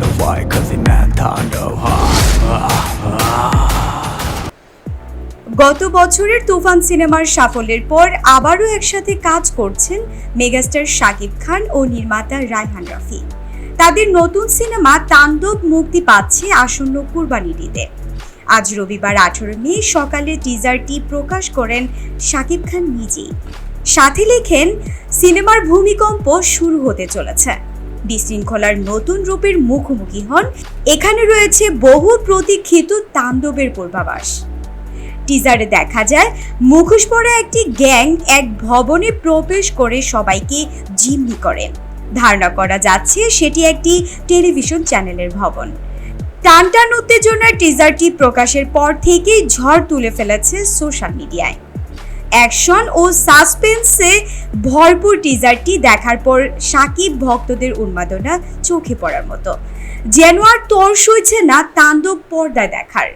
know why, cause it man tando গত বছরের তুফান সিনেমার সাফল্যের পর আবারও একসাথে কাজ করছেন মেগাস্টার শাকিব খান ও নির্মাতা রায়হান রফি। তাদের নতুন সিনেমা তাণ্ডব মুক্তি পাচ্ছে আসন্ন কুরবানির ঈদে। আজ রবিবার আঠেরো মে সকালে টিজারটি প্রকাশ করেন শাকিব খান নিজেই। সাথে লেখেন, সিনেমার ভূমিকম্প শুরু হতে চলেছে। বিশৃঙ্খলার নতুন রূপের মুখোমুখি হন। এখানে রয়েছে বহু প্রতীক্ষিত তাণ্ডবের পূর্বাভাস। টিজারে দেখা যায়, মুখোশ পরা একটি গ্যাং এক ভবনে প্রবেশ করে সবাইকে জিম্মি করে। ধারণা করা যাচ্ছে, সেটি একটি টেলিভিশন চ্যানেলের ভবন। টানটান উত্তেজনার টিজারটি প্রকাশের পর থেকেই ঝড় তুলে ফেলেছে সোশ্যাল মিডিয়ায়। অ্যাকশন ও সাসপেন্সে ভরপুর টিজারটি দেখার পর সাকিব ভক্তদের উন্মাদনা চোখে পড়ার মতো যেন আর তর সইছে না, তাণ্ডব পর্দায় দেখার!